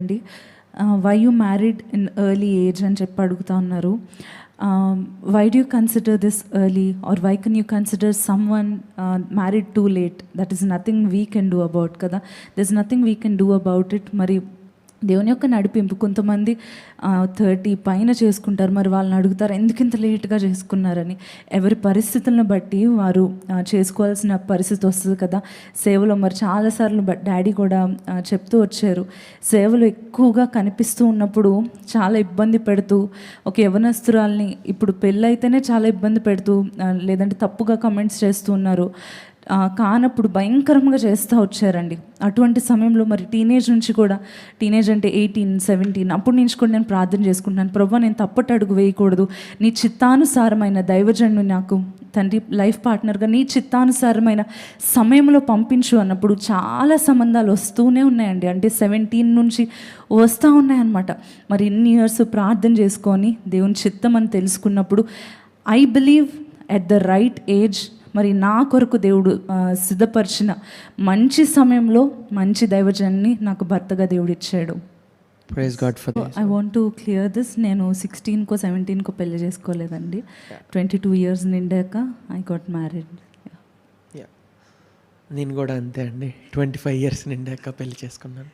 అండి. Why you married in early age అని చెప్పి అడుగుతా ఉన్నారు. Why do you consider this early or why can you consider someone married too late that is nothing we can do about కదా. This nothing we can do about it మరి దేవుని యొక్క నడిపింపు. కొంతమంది థర్టీ పైన చేసుకుంటారు మరి వాళ్ళని అడుగుతారు ఎందుకు ఇంత లేట్గా చేసుకున్నారని? ఎవరి పరిస్థితులను బట్టి వారు చేసుకోవాల్సిన పరిస్థితి వస్తుంది కదా. సేవలో మరి చాలాసార్లు డాడీ కూడా చెప్తూ వచ్చారు. సేవలు ఎక్కువగా కనిపిస్తూ ఉన్నప్పుడు చాలా ఇబ్బంది పెడుతూ ఒక యవనస్తురాల్ని ఇప్పుడు పెళ్ళైతేనే చాలా ఇబ్బంది పెడుతూ లేదంటే తప్పుగా కమెంట్స్ చేస్తూ ఉన్నారు. కానప్పుడు భయంకరంగా చేస్తూ వచ్చారండి. అటువంటి సమయంలో మరి టీనేజ్ నుంచి కూడా టీనేజ్ అంటే ఎయిటీన్ సెవెంటీన్ అప్పటి నుంచి కూడా నేను ప్రార్థన చేసుకుంటున్నాను. ప్రభు నేను తప్పటి అడుగు వేయకూడదు. నీ చిత్తానుసారమైన దైవజన్ను నాకు తండ్రి లైఫ్ పార్ట్నర్గా నీ చిత్తానుసారమైన సమయంలో పంపించు అన్నప్పుడు చాలా సంబంధాలు వస్తూనే ఉన్నాయండి. అంటే సెవెంటీన్ నుంచి వస్తూ ఉన్నాయన్నమాట. మరి ఇన్ని ఇయర్స్ ప్రార్థన చేసుకొని దేవుని చిత్తం అని తెలుసుకున్నప్పుడు I believe at the right age మరి నా కొరకు దేవుడు సిద్ధపరిచిన మంచి సమయంలో మంచి దైవజన్ని నాకు భర్తగా దేవుడు ఇచ్చాడు. Praise God for I want to clear this నేను సిక్స్టీన్కో సెవెంటీన్కో పెళ్ళి చేసుకోలేదండి. ట్వంటీ టూ ఇయర్స్ నిండాక ఐ గాట్ మ్యారీడ్ నేను కూడా అంతే అండి. ట్వంటీ ఫైవ్ ఇయర్స్ నిండాక పెళ్ళి చేసుకున్నాను.